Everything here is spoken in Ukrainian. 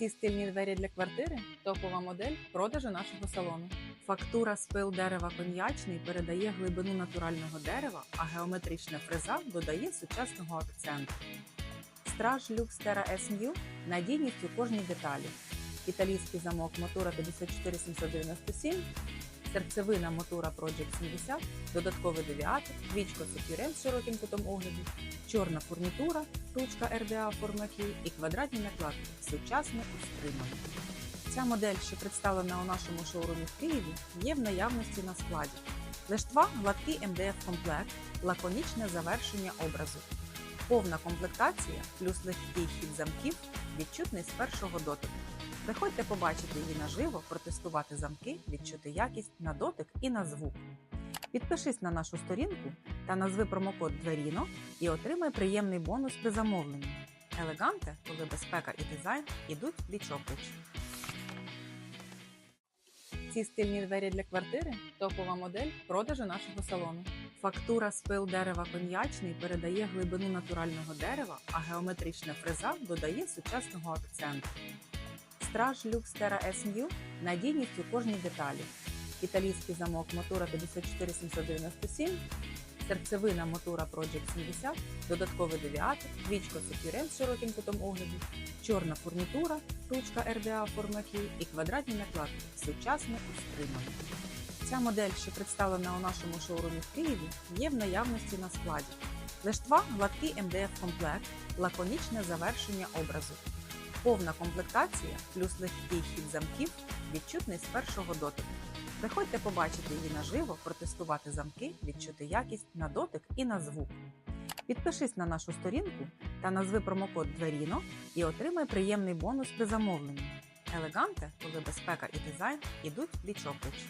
Ці стильні двері для квартири топова модель продажу нашого салону. Фактура спил дерева коньячний передає глибину натурального дерева, а геометрична фреза додає сучасного акценту. Страж Люкс Terra SMU – надійність у кожній деталі. Італійський замок мотора 54797, серцевина мотора Project 70, додатковий девіатор, двічко Securem з широким кутом огляду, чорна фурнітура, ручка RDA форма Q і квадратні накладки, сучасне і стримане. Ця модель, що представлена у нашому шоурумі в Києві, є в наявності на складі. Лиштва гладкий МДФ комплект, лаконічне завершення образу. Повна комплектація плюс легкий хід замків відчутний з першого дотику. Приходьте побачити її наживо, протестувати замки, відчути якість на дотик і на звук. Підпишись на нашу сторінку та назви промокод Дверіно і отримай приємний бонус при замовленні. Елеганте, коли безпека і дизайн ідуть пліч-опліч. Ці стильні двері для квартири топова модель продажу нашого салону. Фактура спил дерева коньячний передає глибину натурального дерева, а геометрична фреза додає сучасного акценту. Страж Lux Terra S New – надійність у кожній деталі. Італійський замок мотора 54797, серцевина мотора Project 70, додатковий девіатор, двічко Securem з широким кутом огляду, чорна фурнітура, ручка RDA форма Q і квадратні накладки, сучасне і стримане. Ця модель, що представлена у нашому шоурумі в Києві, є в наявності на складі. Лиштва гладкий МДФ комплект, лаконічне завершення образу. Повна комплектація плюс легкий хід замків відчутний з першого дотику. Приходьте побачити її наживо, протестувати замки, відчути якість на дотик і на звук. Підпишись на нашу сторінку та назви промокод Дверіно і отримай приємний бонус при замовленні. Елеганте, коли безпека і дизайн ідуть пліч-опліч.